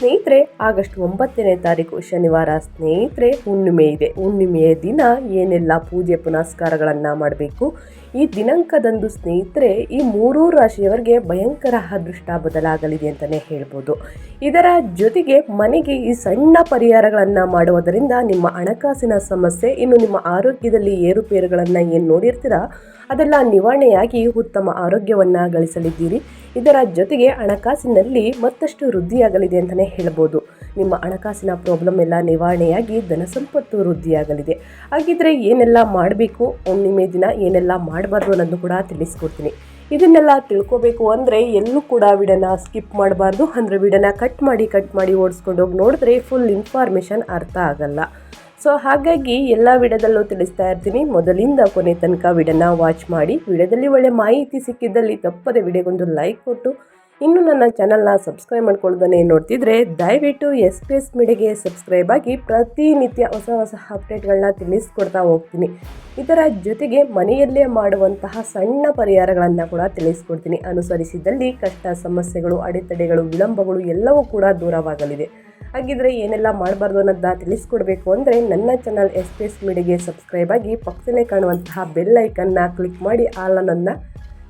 ಸ್ನೇಹಿತರೆ, ಆಗಸ್ಟ್ ಒಂಬತ್ತನೇ ತಾರೀಕು ಶನಿವಾರ ಸ್ನೇಹಿತರೆ, ಹುಣ್ಣಿಮೆ ಇದೆ. ಹುಣ್ಣಿಮೆಯ ದಿನ ಏನೆಲ್ಲ ಪೂಜೆ ಪುನಸ್ಕಾರಗಳನ್ನು ಮಾಡಬೇಕು? ಈ ದಿನಾಂಕದಂದು ಸ್ನೇಹಿತರೆ, ಈ ಮೂರೂ ರಾಶಿಯವರಿಗೆ ಭಯಂಕರ ಅದೃಷ್ಟ ಬದಲಾಗಲಿದೆ ಅಂತಲೇ ಹೇಳ್ಬೋದು. ಇದರ ಜೊತೆಗೆ ಮನೆಗೆ ಈ ಸಣ್ಣ ಪರಿಹಾರಗಳನ್ನು ಮಾಡುವುದರಿಂದ ನಿಮ್ಮ ಹಣಕಾಸಿನ ಸಮಸ್ಯೆ, ಇನ್ನು ನಿಮ್ಮ ಆರೋಗ್ಯದಲ್ಲಿ ಏರುಪೇರುಗಳನ್ನು ಏನು ನೋಡಿರ್ತೀರಾ, ಅದೆಲ್ಲ ನಿವಾರಣೆಯಾಗಿ ಉತ್ತಮ ಆರೋಗ್ಯವನ್ನು ಗಳಿಸಲಿದ್ದೀರಿ. ಇದರ ಜೊತೆಗೆ ಹಣಕಾಸಿನಲ್ಲಿ ಮತ್ತಷ್ಟು ವೃದ್ಧಿಯಾಗಲಿದೆ ಅಂತಲೇ ಹೇಳ್ಬೋದು. ನಿಮ್ಮ ಹಣಕಾಸಿನ ಪ್ರಾಬ್ಲಮ್ ಎಲ್ಲ ನಿವಾರಣೆಯಾಗಿ ಧನ ಸಂಪತ್ತು ವೃದ್ಧಿಯಾಗಲಿದೆ. ಹಾಗಿದ್ರೆ ಏನೆಲ್ಲ ಮಾಡಬೇಕು? ಹುಣ್ಣಿಮೆ ದಿನ ಏನೆಲ್ಲ ಮಾಡಬಾರ್ದು ಅನ್ನೋದು ಕೂಡ ತಿಳಿಸ್ಕೊಡ್ತೀನಿ. ಇದನ್ನೆಲ್ಲ ತಿಳ್ಕೊಬೇಕು ಅಂದರೆ ಎಲ್ಲೂ ಕೂಡ ವಿಡನ ಸ್ಕಿಪ್ ಮಾಡಬಾರ್ದು. ಅಂದರೆ ವಿಡನ ಕಟ್ ಮಾಡಿ ಕಟ್ ಮಾಡಿ ಓಡಿಸ್ಕೊಂಡು ಹೋಗಿ ನೋಡಿದ್ರೆ ಫುಲ್ ಇನ್ಫಾರ್ಮೇಷನ್ ಅರ್ಥ ಆಗಲ್ಲ. ಸೊ ಹಾಗಾಗಿ ಎಲ್ಲ ವಿಡದಲ್ಲೂ ತಿಳಿಸ್ತಾ ಇರ್ತೀನಿ. ಮೊದಲಿಂದ ಕೊನೆ ತನಕ ವಿಡಿಯೋನ ವಾಚ್ ಮಾಡಿ. ವಿಡದಲ್ಲಿ ಒಳ್ಳೆ ಮಾಹಿತಿ ಸಿಕ್ಕಿದ್ದಲ್ಲಿ ತಪ್ಪದೆ ವಿಡಿಯೋಗೊಂದು ಲೈಕ್ ಕೊಟ್ಟು, ಇನ್ನು ನನ್ನ ಚಾನಲ್ನ ಸಬ್ಸ್ಕ್ರೈಬ್ ಮಾಡ್ಕೊಳ್ಳೋದನ್ನೇ ನೋಡ್ತಿದ್ರೆ, ದಯವಿಟ್ಟು ಎಸ್ ಪಿ ಎಸ್ ಮೀಡಿಯಾಗೆ ಸಬ್ಸ್ಕ್ರೈಬ್ ಆಗಿ ಪ್ರತಿನಿತ್ಯ ಹೊಸ ಹೊಸ ಅಪ್ಡೇಟ್ಗಳನ್ನ ತಿಳಿಸ್ಕೊಡ್ತಾ ಹೋಗ್ತೀನಿ. ಇದರ ಜೊತೆಗೆ ಮನೆಯಲ್ಲೇ ಮಾಡುವಂತಹ ಸಣ್ಣ ಪರಿಹಾರಗಳನ್ನು ಕೂಡ ತಿಳಿಸ್ಕೊಡ್ತೀನಿ. ಅನುಸರಿಸಿದಲ್ಲಿ ಕಷ್ಟ ಸಮಸ್ಯೆಗಳು, ಅಡೆತಡೆಗಳು, ವಿಳಂಬಗಳು ಎಲ್ಲವೂ ಕೂಡ ದೂರವಾಗಲಿದೆ. ಹಾಗಿದ್ರೆ ಏನೆಲ್ಲ ಮಾಡಬಾರ್ದು ಅನ್ನೋದನ್ನ ತಿಳಿಸ್ಕೊಡ್ಬೇಕು ಅಂದರೆ ನನ್ನ ಚಾನಲ್ ಎಸ್ ಪಿ ಎಸ್ ಮೀಡಿಯಾಗೆ ಸಬ್ಸ್ಕ್ರೈಬ್ ಆಗಿ ಪಕ್ಕದಲ್ಲೇ ಕಾಣುವಂತಹ ಬೆಲ್ ಐಕನ್ನ ಕ್ಲಿಕ್ ಮಾಡಿ ಆಲ್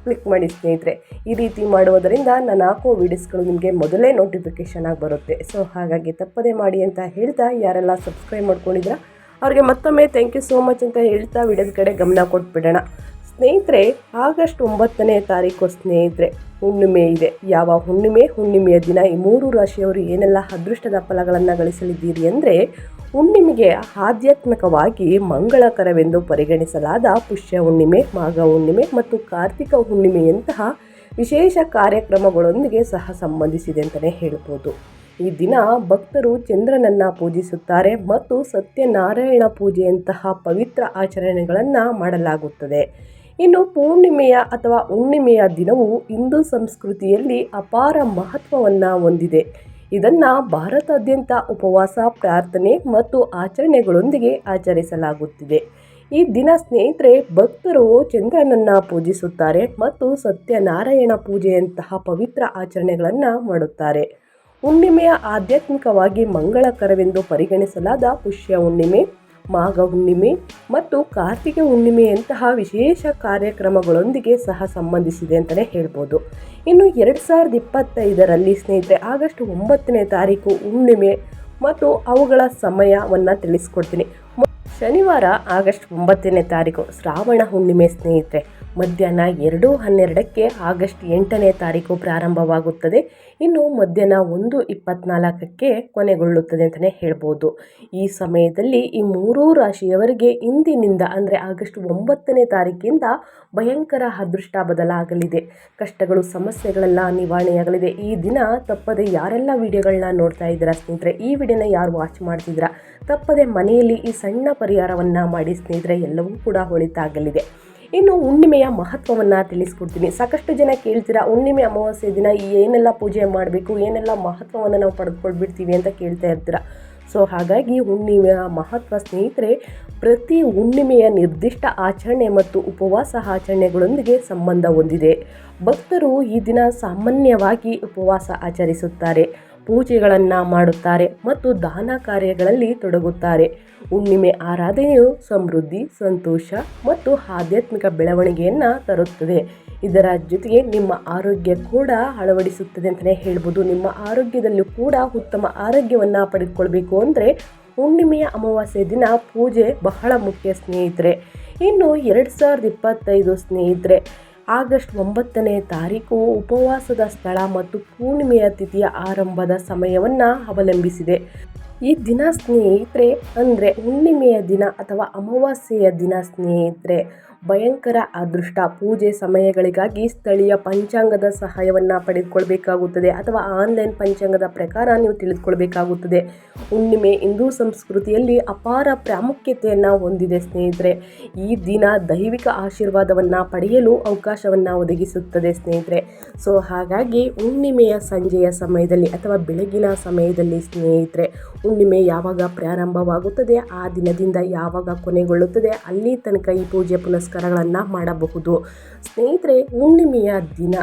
ಕ್ಲಿಕ್ ಮಾಡಿ ಸ್ನೇಹಿತರೆ. ಈ ರೀತಿ ಮಾಡುವುದರಿಂದ ನಾನು ಹಾಕೋ ವೀಡಿಯೋಸ್ಗಳು ನಿಮಗೆ ಮೊದಲೇ ನೋಟಿಫಿಕೇಷನ್ ಆಗಿ ಬರುತ್ತೆ. ಸೊ ಹಾಗಾಗಿ ತಪ್ಪದೇ ಮಾಡಿ ಅಂತ ಹೇಳ್ತಾ ಯಾರೆಲ್ಲ ಸಬ್ಸ್ಕ್ರೈಬ್ ಮಾಡ್ಕೊಂಡಿದ್ರ ಅವ್ರಿಗೆ ಮತ್ತೊಮ್ಮೆ ಥ್ಯಾಂಕ್ ಯು ಸೋ ಮಚ್ ಅಂತ ಹೇಳ್ತಾ ವಿಡಿಯೋದ ಕಡೆ ಗಮನ ಕೊಟ್ಬಿಡೋಣ. ಸ್ನೇಹಿತರೆ, ಆಗಸ್ಟ್ ಒಂಬತ್ತನೇ ತಾರೀಕು ಸ್ನೇಹಿತರೆ, ಹುಣ್ಣಿಮೆ ಇದೆ. ಯಾವ ಹುಣ್ಣಿಮೆ? ಹುಣ್ಣಿಮೆಯ ದಿನ ಈ ಮೂರು ರಾಶಿಯವರು ಏನೆಲ್ಲ ಅದೃಷ್ಟದ ಫಲಗಳನ್ನು ಗಳಿಸಲಿದ್ದೀರಿ ಅಂದರೆ, ಹುಣ್ಣಿಮೆಗೆ ಆಧ್ಯಾತ್ಮಿಕವಾಗಿ ಮಂಗಳಕರವೆಂದು ಪರಿಗಣಿಸಲಾದ ಪುಷ್ಯ ಹುಣ್ಣಿಮೆ, ಮಾಘ ಹುಣ್ಣಿಮೆ ಮತ್ತು ಕಾರ್ತಿಕ ಹುಣ್ಣಿಮೆಯಂತಹ ವಿಶೇಷ ಕಾರ್ಯಕ್ರಮಗಳೊಂದಿಗೆ ಸಹ ಸಂಬಂಧಿಸಿದೆ ಅಂತಲೇ ಹೇಳ್ಬೋದು. ಈ ದಿನ ಭಕ್ತರು ಚಂದ್ರನನ್ನು ಪೂಜಿಸುತ್ತಾರೆ ಮತ್ತು ಸತ್ಯನಾರಾಯಣ ಪೂಜೆಯಂತಹ ಪವಿತ್ರ ಆಚರಣೆಗಳನ್ನು ಮಾಡಲಾಗುತ್ತದೆ. ಇನ್ನು ಪೂರ್ಣಿಮೆಯ ಅಥವಾ ಹುಣ್ಣಿಮೆಯ ದಿನವು ಹಿಂದೂ ಸಂಸ್ಕೃತಿಯಲ್ಲಿ ಅಪಾರ ಮಹತ್ವವನ್ನು ಹೊಂದಿದೆ. ಇದನ್ನು ಭಾರತಾದ್ಯಂತ ಉಪವಾಸ, ಪ್ರಾರ್ಥನೆ ಮತ್ತು ಆಚರಣೆಗಳೊಂದಿಗೆ ಆಚರಿಸಲಾಗುತ್ತಿದೆ. ಈ ದಿನ ಸ್ನೇಹಿತರೆ, ಭಕ್ತರು ಚಂದ್ರನನ್ನು ಪೂಜಿಸುತ್ತಾರೆ ಮತ್ತು ಸತ್ಯನಾರಾಯಣ ಪೂಜೆಯಂತಹ ಪವಿತ್ರ ಆಚರಣೆಗಳನ್ನು ಮಾಡುತ್ತಾರೆ. ಹುಣ್ಣಿಮೆಯ ಆಧ್ಯಾತ್ಮಿಕವಾಗಿ ಮಂಗಳಕರವೆಂದು ಪರಿಗಣಿಸಲಾದ ಪುಷ್ಯ ಹುಣ್ಣಿಮೆ ಮಾಘ ಹುಣ್ಣಿಮೆ ಮತ್ತು ಕಾರ್ತಿಕ ಹುಣ್ಣಿಮೆಯಂತಹ ವಿಶೇಷ ಕಾರ್ಯಕ್ರಮಗಳೊಂದಿಗೆ ಸಹ ಸಂಬಂಧಿಸಿದೆ ಅಂತಲೇ ಹೇಳ್ಬೋದು. ಇನ್ನು ಎರಡು ಸಾವಿರದ ಇಪ್ಪತ್ತೈದರಲ್ಲಿ ಸ್ನೇಹಿತರೆ, ಆಗಸ್ಟ್ ಒಂಬತ್ತನೇ ತಾರೀಕು ಹುಣ್ಣಿಮೆ ಮತ್ತು ಅವುಗಳ ಸಮಯವನ್ನು ತಿಳಿಸ್ಕೊಡ್ತೀನಿ. ಶನಿವಾರ ಆಗಸ್ಟ್ ಒಂಬತ್ತನೇ ತಾರೀಕು ಶ್ರಾವಣ ಹುಣ್ಣಿಮೆ ಸ್ನೇಹಿತರೆ. ಮಧ್ಯಾಹ್ನ ಎರಡು ಹನ್ನೆರಡಕ್ಕೆ ಆಗಸ್ಟ್ ಎಂಟನೇ ತಾರೀಕು ಪ್ರಾರಂಭವಾಗುತ್ತದೆ. ಇನ್ನು ಮಧ್ಯಾಹ್ನ ಒಂದು ಇಪ್ಪತ್ನಾಲ್ಕಕ್ಕೆ ಕೊನೆಗೊಳ್ಳುತ್ತದೆ ಅಂತಲೇ ಹೇಳ್ಬೋದು. ಈ ಸಮಯದಲ್ಲಿ ಈ ಮೂರೂ ರಾಶಿಯವರಿಗೆ ಇಂದಿನಿಂದ ಅಂದರೆ ಆಗಸ್ಟ್ ಒಂಬತ್ತನೇ ತಾರೀಕಿಂದ ಭಯಂಕರ ಅದೃಷ್ಟ ಬದಲಾಗಲಿದೆ. ಕಷ್ಟಗಳು, ಸಮಸ್ಯೆಗಳೆಲ್ಲ ನಿವಾರಣೆಯಾಗಲಿದೆ. ಈ ದಿನ ತಪ್ಪದೆ ಯಾರೆಲ್ಲ ವಿಡಿಯೋಗಳನ್ನ ನೋಡ್ತಾ ಇದ್ದೀರಾ ಸ್ನೇಹಿತರೆ? ಈ ವಿಡಿಯೋನ ಯಾರು ವಾಚ್ ಮಾಡ್ತಿದ್ದೀರಾ? ತಪ್ಪದೆ ಮನೆಯಲ್ಲಿ ಈ ಸಣ್ಣ ಪರಿಹಾರವನ್ನು ಮಾಡಿ ಸ್ನೇಹಿತರೆ, ಎಲ್ಲವೂ ಕೂಡ ಒಳಿತಾಗಲಿದೆ ಇನ್ನು ಹುಣ್ಣಿಮೆಯ ಮಹತ್ವವನ್ನು ತಿಳಿಸ್ಕೊಡ್ತೀನಿ. ಸಾಕಷ್ಟು ಜನ ಕೇಳ್ತೀರಾ, ಹುಣ್ಣಿಮೆ ಅಮಾವಾಸ್ಯೆ ದಿನ ಏನೆಲ್ಲ ಪೂಜೆ ಮಾಡಬೇಕು, ಏನೆಲ್ಲ ಮಹತ್ವವನ್ನು ನಾವು ಪಡೆದುಕೊಳ್ಬಿಡ್ತೀವಿ ಅಂತ ಕೇಳ್ತಾ ಇರ್ತೀರಾ? ಸೊ, ಹಾಗಾಗಿ ಹುಣ್ಣಿಮೆಯ ಮಹತ್ವ ಸ್ನೇಹಿತರೆ, ಪ್ರತಿ ಹುಣ್ಣಿಮೆಯ ನಿರ್ದಿಷ್ಟ ಆಚರಣೆ ಮತ್ತು ಉಪವಾಸ ಆಚರಣೆಗಳೊಂದಿಗೆ ಸಂಬಂಧ ಹೊಂದಿದೆ. ಭಕ್ತರು ಈ ದಿನ ಸಾಮಾನ್ಯವಾಗಿ ಉಪವಾಸ ಆಚರಿಸುತ್ತಾರೆ. ಪೂಜೆಗಳನ್ನು ಮಾಡುತ್ತಾರೆ ಮತ್ತು ದಾನ ಕಾರ್ಯಗಳಲ್ಲಿ ತೊಡಗುತ್ತಾರೆ. ಹುಣ್ಣಿಮೆ ಆರಾಧನೆಯು ಸಮೃದ್ಧಿ, ಸಂತೋಷ ಮತ್ತು ಆಧ್ಯಾತ್ಮಿಕ ಬೆಳವಣಿಗೆಯನ್ನು ತರುತ್ತದೆ. ಇದರ ಜೊತೆಗೆ ನಿಮ್ಮ ಆರೋಗ್ಯ ಕೂಡ ಅಳವಡಿಸುತ್ತದೆ ಅಂತಲೇ ಹೇಳ್ಬೋದು. ನಿಮ್ಮ ಆರೋಗ್ಯದಲ್ಲೂ ಕೂಡ ಉತ್ತಮ ಆರೋಗ್ಯವನ್ನು ಪಡೆದುಕೊಳ್ಬೇಕು ಅಂದರೆ ಹುಣ್ಣಿಮೆಯ ಅಮಾವಾಸ್ಯೆ ದಿನ ಪೂಜೆ ಬಹಳ ಮುಖ್ಯ ಸ್ನೇಹಿತರೆ. ಇನ್ನು ಎರಡು ಸಾವಿರದ ಇಪ್ಪತ್ತೈದು ಸ್ನೇಹಿತರೆ ಆಗಸ್ಟ್ ಒಂಬತ್ತನೇ ತಾರೀಕು ಉಪವಾಸದ ಸ್ಥಳ ಮತ್ತು ಪೂರ್ಣಿಮೆಯ ತಿಥಿಯ ಆರಂಭದ ಸಮಯವನ್ನು ಅವಲಂಬಿಸಿದೆ. ಈ ದಿನ ಸ್ನೇಹಿತರೆ ಅಂದರೆ ಹುಣ್ಣಿಮೆಯ ದಿನ ಅಥವಾ ಅಮಾವಾಸ್ಯೆಯ ದಿನ ಸ್ನೇಹಿತರೆ. ಭಯಂಕರ ಅದೃಷ್ಟ. ಪೂಜೆ ಸಮಯಗಳಿಗಾಗಿ ಸ್ಥಳೀಯ ಪಂಚಾಂಗದ ಸಹಾಯವನ್ನು ಪಡೆದುಕೊಳ್ಬೇಕಾಗುತ್ತದೆ ಅಥವಾ ಆನ್ಲೈನ್ ಪಂಚಾಂಗದ ಪ್ರಕಾರ ನೀವು ತಿಳಿದುಕೊಳ್ಬೇಕಾಗುತ್ತದೆ. ಹುಣ್ಣಿಮೆ ಹಿಂದೂ ಸಂಸ್ಕೃತಿಯಲ್ಲಿ ಅಪಾರ ಪ್ರಾಮುಖ್ಯತೆಯನ್ನು ಹೊಂದಿದೆ ಸ್ನೇಹಿತರೆ. ಈ ದಿನ ದೈವಿಕ ಆಶೀರ್ವಾದವನ್ನು ಪಡೆಯಲು ಅವಕಾಶವನ್ನು ಒದಗಿಸುತ್ತದೆ ಸ್ನೇಹಿತರೆ. ಸೊ, ಹಾಗಾಗಿ ಹುಣ್ಣಿಮೆಯ ಸಂಜೆಯ ಸಮಯದಲ್ಲಿ ಅಥವಾ ಬೆಳಗಿನ ಸಮಯದಲ್ಲಿ ಸ್ನೇಹಿತರೆ, ಹುಣ್ಣಿಮೆ ಯಾವಾಗ ಪ್ರಾರಂಭವಾಗುತ್ತದೆ? ಆ ದಿನದಿಂದ ಯಾವಾಗ ಕೊನೆಗೊಳ್ಳುತ್ತದೆ? ಅಲ್ಲಿ ತನಕ ಈ ಪೂಜೆ ಪುನಸ್ಕಾರಗಳನ್ನು ಮಾಡಬಹುದು. ಸ್ನೇಹಿತರೆ, ಹುಣ್ಣಿಮೆಯ ದಿನ.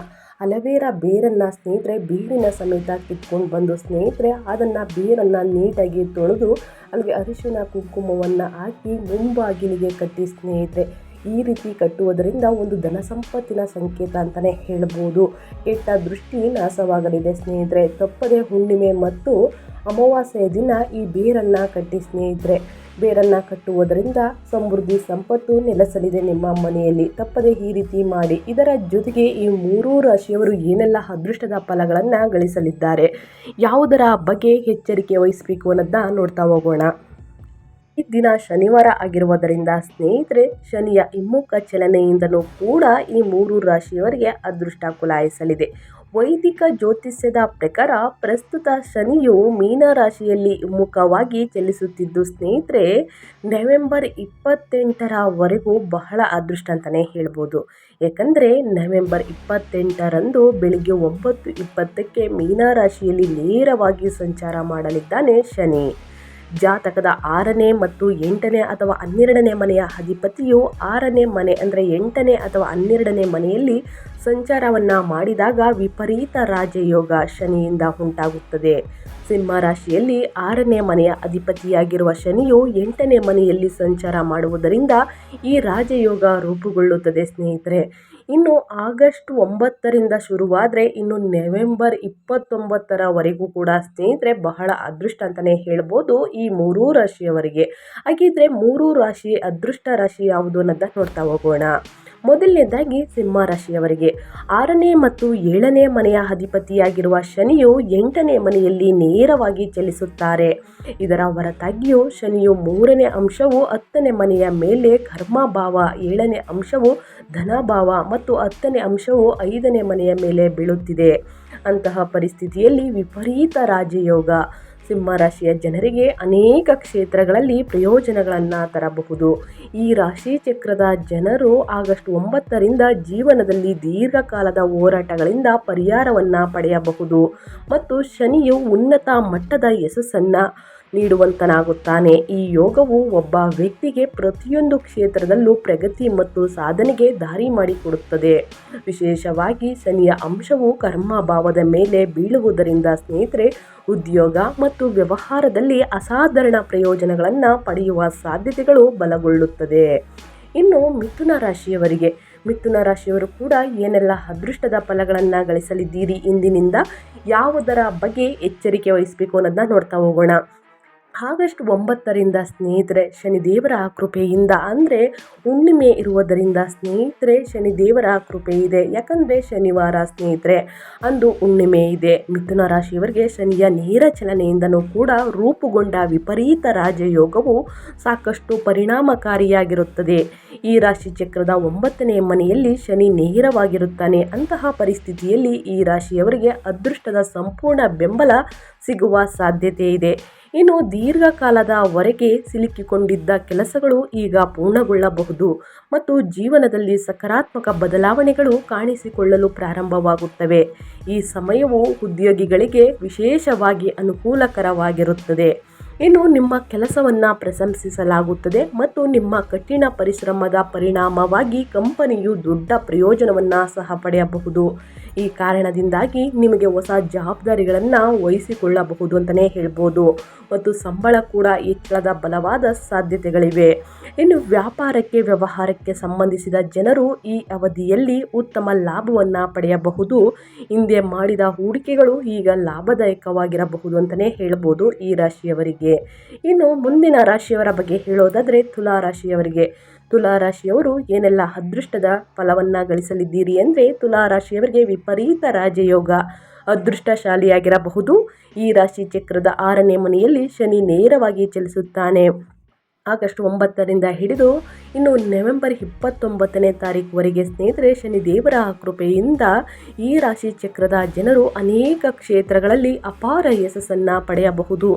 ಅಲವೇರಾ ಬೇರನ್ನು ಸ್ನೇಹಿತರೆ ಬೇರಿನ ಸಮೇತ ಕಿತ್ಕೊಂಡು ಬಂದು ಸ್ನೇಹಿತರೆ, ಅದನ್ನು ಬೇರನ್ನು ನೀಟಾಗಿ ತೊಳೆದು ಅಲ್ಲಿಗೆ ಅರಿಶಿನ ಕುಂಕುಮವನ್ನು ಹಾಕಿ ಮುಂಬಾಗಿಲಿಗೆ ಕಟ್ಟಿ ಸ್ನೇಹಿತರೆ, ಈ ರೀತಿ ಕಟ್ಟುವುದರಿಂದ ಒಂದು ಧನ ಸಂಪತ್ತಿನ ಸಂಕೇತ ಅಂತಲೇ ಹೇಳ್ಬೋದು. ಕೆಟ್ಟ ದೃಷ್ಟಿ ನಾಶವಾಗಲಿದೆ ಸ್ನೇಹಿತರೆ. ತಪ್ಪದೆ ಹುಣ್ಣಿಮೆ ಮತ್ತು ಅಮಾವಾಸ್ಯೆಯ ದಿನ ಈ ಬೇರನ್ನು ಕಟ್ಟಿ ಸ್ನೇಹಿತರೆ ಬೇರನ್ನು ಕಟ್ಟುವುದರಿಂದ ಸಮೃದ್ಧಿ ಸಂಪತ್ತು ನೆಲೆಸಲಿದೆ. ನಿಮ್ಮ ಮನೆಯಲ್ಲಿ ತಪ್ಪದೆ ಈ ರೀತಿ ಮಾಡಿ. ಇದರ ಜೊತೆಗೆ ಈ ಮೂರೂ ರಾಶಿಯವರು ಏನೆಲ್ಲ ಅದೃಷ್ಟದ ಫಲಗಳನ್ನು ಗಳಿಸಲಿದ್ದಾರೆ? ಯಾವುದರ ಬಗ್ಗೆ ಎಚ್ಚರಿಕೆ ವಹಿಸಬೇಕು ಅನ್ನೋದನ್ನ ನೋಡ್ತಾ ಹೋಗೋಣ. ಈ ದಿನ ಶನಿವಾರ ಆಗಿರುವುದರಿಂದ ಸ್ನೇಹಿತರೆ, ಶನಿಯ ಹಿಮ್ಮುಖ ಚಲನೆಯಿಂದಲೂ ಕೂಡ ಈ ಮೂರು ರಾಶಿಯವರಿಗೆ ಅದೃಷ್ಟ ಕುಲಾಯಿಸಲಿದೆ. ವೈದಿಕ ಜ್ಯೋತಿಷ್ಯದ ಪ್ರಕಾರ ಪ್ರಸ್ತುತ ಶನಿಯು ಮೀನರಾಶಿಯಲ್ಲಿ ಹಿಮ್ಮುಖವಾಗಿ ಚಲಿಸುತ್ತಿದ್ದು ಸ್ನೇಹಿತರೆ, ನವೆಂಬರ್ ಇಪ್ಪತ್ತೆಂಟರವರೆಗೂ ಬಹಳ ಅದೃಷ್ಟ ಅಂತಲೇ ಹೇಳ್ಬೋದು. ಯಾಕಂದರೆ ನವೆಂಬರ್ ಇಪ್ಪತ್ತೆಂಟರಂದು ಬೆಳಿಗ್ಗೆ ಒಂಬತ್ತು ಇಪ್ಪತ್ತಕ್ಕೆ ಮೀನರಾಶಿಯಲ್ಲಿ ನೇರವಾಗಿ ಸಂಚಾರ ಮಾಡಲಿದ್ದಾನೆ ಶನಿ. ಜಾತಕದ ಆರನೇ ಮತ್ತು ಎಂಟನೇ ಅಥವಾ ಹನ್ನೆರಡನೇ ಮನೆಯ ಅಧಿಪತಿಯು ಆರನೇ ಮನೆ ಅಂದರೆ ಎಂಟನೇ ಅಥವಾ ಹನ್ನೆರಡನೇ ಮನೆಯಲ್ಲಿ ಸಂಚಾರವನ್ನು ಮಾಡಿದಾಗ ವಿಪರೀತ ರಾಜಯೋಗ ಶನಿಯಿಂದ ಉಂಟಾಗುತ್ತದೆ. ಸಿಂಹ ರಾಶಿಯಲ್ಲಿ ಆರನೇ ಮನೆಯ ಅಧಿಪತಿಯಾಗಿರುವ ಶನಿಯು ಎಂಟನೇ ಮನೆಯಲ್ಲಿ ಸಂಚಾರ ಮಾಡುವುದರಿಂದ ಈ ರಾಜಯೋಗ ರೂಪುಗೊಳ್ಳುತ್ತದೆ ಸ್ನೇಹಿತರೆ. ಇನ್ನು ಆಗಸ್ಟ್ ಒಂಬತ್ತರಿಂದ ಶುರುವಾದರೆ ಇನ್ನು ನವೆಂಬರ್ ಇಪ್ಪತ್ತೊಂಬತ್ತರವರೆಗೂ ಕೂಡ ಸ್ನೇಹಿತರೆ ಬಹಳ ಅದೃಷ್ಟ ಅಂತಲೇ ಹೇಳ್ಬೋದು ಈ ಮೂರೂ ರಾಶಿಯವರಿಗೆ. ಹಾಗಿದ್ರೆ ಮೂರೂ ರಾಶಿ ಅದೃಷ್ಟ ರಾಶಿ ಯಾವುದು ಅನ್ನೋದನ್ನ ನೋಡ್ತಾ ಹೋಗೋಣ. ಮೊದಲನೇದಾಗಿ ಸಿಂಹ ರಾಶಿಯವರಿಗೆ. ಆರನೇ ಮತ್ತು ಏಳನೇ ಮನೆಯ ಅಧಿಪತಿಯಾಗಿರುವ ಶನಿಯು ಎಂಟನೇ ಮನೆಯಲ್ಲಿ ನೇರವಾಗಿ ಚಲಿಸುತ್ತಾರೆ. ಇದರ ಹೊರತಾಗಿಯೂ ಶನಿಯು ಮೂರನೇ ಅಂಶವು ಹತ್ತನೇ ಮನೆಯ ಮೇಲೆ ಕರ್ಮಭಾವ, ಏಳನೇ ಅಂಶವು ಧನಭಾವ ಮತ್ತು ಹತ್ತನೇ ಅಂಶವು ಐದನೇ ಮನೆಯ ಮೇಲೆ ಬೀಳುತ್ತಿದೆ. ಅಂತಹ ಪರಿಸ್ಥಿತಿಯಲ್ಲಿ ವಿಪರೀತ ರಾಜಯೋಗ. ಸಿಂಹರಾಶಿಯ ಜನರಿಗೆ ಅನೇಕ ಕ್ಷೇತ್ರಗಳಲ್ಲಿ ಪ್ರಯೋಜನಗಳನ್ನು ತರಬಹುದು. ಈ ರಾಶಿ ಚಕ್ರದ ಜನರು ಆಗಸ್ಟ್ ಒಂಬತ್ತರಿಂದ ಜೀವನದಲ್ಲಿ ದೀರ್ಘಕಾಲದ ಹೋರಾಟಗಳಿಂದ ಪರಿಹಾರವನ್ನು ಪಡೆಯಬಹುದು. ಮತ್ತು ಶನಿಯು ಉನ್ನತ ಮಟ್ಟದ ಯಶಸ್ಸನ್ನು ನೀಡುವಂತನಾಗುತ್ತಾನೆ. ಈ ಯೋಗವು ಒಬ್ಬ ವ್ಯಕ್ತಿಗೆ ಪ್ರತಿಯೊಂದು ಕ್ಷೇತ್ರದಲ್ಲೂ ಪ್ರಗತಿ ಮತ್ತು ಸಾಧನೆಗೆ ದಾರಿ ಮಾಡಿಕೊಡುತ್ತದೆ. ವಿಶೇಷವಾಗಿ ಶನಿಯ ಅಂಶವು ಕರ್ಮ ಭಾವದ ಮೇಲೆ ಬೀಳುವುದರಿಂದ ಸ್ನೇಹಿತರೆ, ಉದ್ಯೋಗ ಮತ್ತು ವ್ಯವಹಾರದಲ್ಲಿ ಅಸಾಧಾರಣ ಪ್ರಯೋಜನಗಳನ್ನು ಪಡೆಯುವ ಸಾಧ್ಯತೆಗಳು ಬಲಗೊಳ್ಳುತ್ತದೆ. ಇನ್ನು ಮಿಥುನ ರಾಶಿಯವರಿಗೆ, ಮಿಥುನ ರಾಶಿಯವರು ಕೂಡ ಏನೆಲ್ಲ ಅದೃಷ್ಟದ ಫಲಗಳನ್ನು ಗಳಿಸಲಿದ್ದೀರಿ ಇಂದಿನಿಂದ, ಯಾವುದರ ಬಗ್ಗೆ ಎಚ್ಚರಿಕೆ ವಹಿಸಬೇಕು ಅನ್ನೋದನ್ನ ನೋಡ್ತಾ ಹೋಗೋಣ. ಆಗಸ್ಟ್ ಒಂಬತ್ತರಿಂದ ಸ್ನೇಹಿತರೆ ಶನಿದೇವರ ಕೃಪೆಯಿಂದ, ಅಂದರೆ ಹುಣ್ಣಿಮೆ ಇರುವುದರಿಂದ ಸ್ನೇಹಿತರೆ ಶನಿದೇವರ ಕೃಪೆ ಇದೆ. ಯಾಕಂದರೆ ಶನಿವಾರ ಸ್ನೇಹಿತರೆ, ಅಂದು ಹುಣ್ಣಿಮೆ ಇದೆ. ಮಿಥುನ ರಾಶಿಯವರಿಗೆ ಶನಿಯ ನೇರ ಚಲನೆಯಿಂದನೂ ಕೂಡ ರೂಪುಗೊಂಡ ವಿಪರೀತ ರಾಜಯೋಗವು ಸಾಕಷ್ಟು ಪರಿಣಾಮಕಾರಿಯಾಗಿರುತ್ತದೆ. ಈ ರಾಶಿ ಚಕ್ರದ ಒಂಬತ್ತನೇ ಮನೆಯಲ್ಲಿ ಶನಿ ನೇರವಾಗಿರುತ್ತಾನೆ. ಅಂತಹ ಪರಿಸ್ಥಿತಿಯಲ್ಲಿ ಈ ರಾಶಿಯವರಿಗೆ ಅದೃಷ್ಟದ ಸಂಪೂರ್ಣ ಬೆಂಬಲ ಸಿಗುವ ಸಾಧ್ಯತೆ ಇದೆ. ಇನ್ನು ದೀರ್ಘಕಾಲದವರೆಗೆ ಸಿಲುಕಿಕೊಂಡಿದ್ದ ಕೆಲಸಗಳು ಈಗ ಪೂರ್ಣಗೊಳ್ಳಬಹುದು ಮತ್ತು ಜೀವನದಲ್ಲಿ ಸಕಾರಾತ್ಮಕ ಬದಲಾವಣೆಗಳು ಕಾಣಿಸಿಕೊಳ್ಳಲು ಪ್ರಾರಂಭವಾಗುತ್ತವೆ. ಈ ಸಮಯವು ಉದ್ಯೋಗಿಗಳಿಗೆ ವಿಶೇಷವಾಗಿ ಅನುಕೂಲಕರವಾಗಿರುತ್ತದೆ. ಇನ್ನು ನಿಮ್ಮ ಕೆಲಸವನ್ನು ಪ್ರಶಂಸಿಸಲಾಗುತ್ತದೆ ಮತ್ತು ನಿಮ್ಮ ಕಠಿಣ ಪರಿಶ್ರಮದ ಪರಿಣಾಮವಾಗಿ ಕಂಪನಿಯು ದೊಡ್ಡ ಪ್ರಯೋಜನವನ್ನು ಸಹ ಪಡೆಯಬಹುದು. ಈ ಕಾರಣದಿಂದಾಗಿ ನಿಮಗೆ ಹೊಸ ಜವಾಬ್ದಾರಿಗಳನ್ನು ವಹಿಸಿಕೊಳ್ಳಬಹುದು ಅಂತಲೇ ಹೇಳ್ಬೋದು. ಮತ್ತು ಸಂಬಳ ಕೂಡ ಹೆಚ್ಚಳದ ಬಲವಾದ ಸಾಧ್ಯತೆಗಳಿವೆ. ಇನ್ನು ವ್ಯಾಪಾರಕ್ಕೆ, ವ್ಯವಹಾರಕ್ಕೆ ಸಂಬಂಧಿಸಿದ ಜನರು ಈ ಅವಧಿಯಲ್ಲಿ ಉತ್ತಮ ಲಾಭವನ್ನು ಪಡೆಯಬಹುದು. ಹಿಂದೆ ಮಾಡಿದ ಹೂಡಿಕೆಗಳು ಈಗ ಲಾಭದಾಯಕವಾಗಿರಬಹುದು ಅಂತಲೇ ಹೇಳ್ಬೋದು ಈ ರಾಶಿಯವರಿಗೆ. ಇನ್ನು ಮುಂದಿನ ರಾಶಿಯವರ ಬಗ್ಗೆ ಹೇಳೋದಾದರೆ ತುಲಾ ರಾಶಿಯವರಿಗೆ. ತುಲಾ ರಾಶಿಯವರು ಏನೆಲ್ಲ ಅದೃಷ್ಟದ ಫಲವನ್ನು ಗಳಿಸಲಿದ್ದೀರಿ ಅಂದರೆ ತುಲಾ ರಾಶಿಯವರಿಗೆ ವಿಪರೀತ ರಾಜಯೋಗ. ಅದೃಷ್ಟಶಾಲಿಯಾಗಿರಬಹುದು. ಈ ರಾಶಿ ಚಕ್ರದ ಆರನೇ ಮನೆಯಲ್ಲಿ ಶನಿ ನೇರವಾಗಿ ಚಲಿಸುತ್ತಾನೆ. ಆಗಸ್ಟ್ ಒಂಬತ್ತರಿಂದ ಹಿಡಿದು ಇನ್ನು ನವೆಂಬರ್ ಇಪ್ಪತ್ತೊಂಬತ್ತನೇ ತಾರೀಕುವರೆಗೆ ಸ್ನೇಹಿತರೆ ಶನಿದೇವರ ಕೃಪೆಯಿಂದ ಈ ರಾಶಿ ಚಕ್ರದ ಜನರು ಅನೇಕ ಕ್ಷೇತ್ರಗಳಲ್ಲಿ ಅಪಾರ ಯಶಸ್ಸನ್ನು ಪಡೆಯಬಹುದು.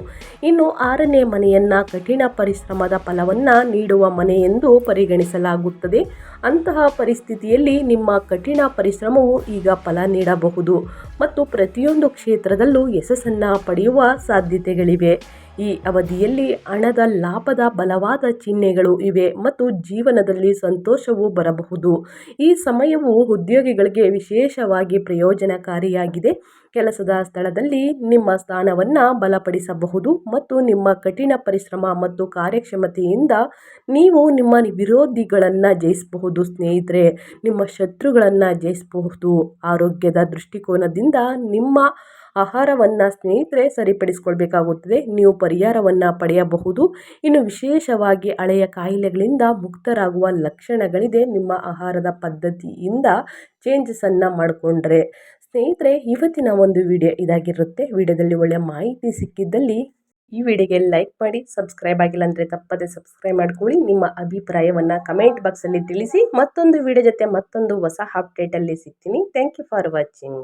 ಇನ್ನು ಆರನೇ ಮನೆಯನ್ನು ಕಠಿಣ ಪರಿಶ್ರಮದ ಫಲವನ್ನು ನೀಡುವ ಮನೆ ಎಂದು ಪರಿಗಣಿಸಲಾಗುತ್ತದೆ. ಅಂತಹ ಪರಿಸ್ಥಿತಿಯಲ್ಲಿ ನಿಮ್ಮ ಕಠಿಣ ಪರಿಶ್ರಮವು ಈಗ ಫಲ ನೀಡಬಹುದು. ಮತ್ತು ಪ್ರತಿಯೊಂದು ಕ್ಷೇತ್ರದಲ್ಲೂ ಯಶಸ್ಸನ್ನು ಪಡೆಯುವ ಸಾಧ್ಯತೆಗಳಿವೆ. ಈ ಅವಧಿಯಲ್ಲಿ ಹಣದ ಲಾಭದ ಬಲವಾದ ಚಿಹ್ನೆಗಳು ಇವೆ ಮತ್ತು ಜೀವನದಲ್ಲಿ ಸಂತೋಷವು ಬರಬಹುದು. ಈ ಸಮಯವು ಉದ್ಯೋಗಿಗಳಿಗೆ ವಿಶೇಷವಾಗಿ ಪ್ರಯೋಜನಕಾರಿಯಾಗಿದೆ. ಕೆಲಸದ ಸ್ಥಳದಲ್ಲಿ ನಿಮ್ಮ ಸ್ಥಾನವನ್ನು ಬಲಪಡಿಸಬಹುದು ಮತ್ತು ನಿಮ್ಮ ಕಠಿಣ ಪರಿಶ್ರಮ ಮತ್ತು ಕಾರ್ಯಕ್ಷಮತೆಯಿಂದ ನೀವು ನಿಮ್ಮ ವಿರೋಧಿಗಳನ್ನು ಜಯಿಸಬಹುದು. ಸ್ನೇಹಿತರೆ, ನಿಮ್ಮ ಶತ್ರುಗಳನ್ನು ಜಯಿಸಬಹುದು. ಆರೋಗ್ಯದ ದೃಷ್ಟಿಕೋನದಿಂದ ನಿಮ್ಮ ಆಹಾರವನ್ನು ಸ್ನೇಹಿತರೆ ಸರಿಪಡಿಸಿಕೊಳ್ಬೇಕಾಗುತ್ತದೆ. ನೀವು ಪರಿಹಾರವನ್ನು ಪಡೆಯಬಹುದು. ಇನ್ನು ವಿಶೇಷವಾಗಿ ಹಳೆಯ ಕಾಯಿಲೆಗಳಿಂದ ಮುಕ್ತರಾಗುವ ಲಕ್ಷಣಗಳಿದೆ. ನಿಮ್ಮ ಆಹಾರದ ಪದ್ಧತಿಯಿಂದ ಚೇಂಜಸನ್ನು ಮಾಡಿಕೊಂಡ್ರೆ. ಸ್ನೇಹಿತರೆ, ಇವತ್ತಿನ ಒಂದು ವಿಡಿಯೋ ಇದಾಗಿರುತ್ತೆ. ವಿಡಿಯೋದಲ್ಲಿ ಒಳ್ಳೆಯ ಮಾಹಿತಿ ಸಿಕ್ಕಿದ್ದಲ್ಲಿ ಈ ವಿಡಿಯೋಗೆ ಲೈಕ್ ಮಾಡಿ, ಸಬ್ಸ್ಕ್ರೈಬ್ ಆಗಿಲ್ಲ ಅಂದರೆ ತಪ್ಪದೆ ಸಬ್ಸ್ಕ್ರೈಬ್ ಮಾಡ್ಕೊಳ್ಳಿ. ನಿಮ್ಮ ಅಭಿಪ್ರಾಯವನ್ನು ಕಮೆಂಟ್ ಬಾಕ್ಸಲ್ಲಿ ತಿಳಿಸಿ. ಮತ್ತೊಂದು ವಿಡಿಯೋ ಜೊತೆ ಮತ್ತೊಂದು ಹೊಸ ಅಪ್ಡೇಟಲ್ಲಿ ಸಿಗ್ತೀನಿ. Thank you for watching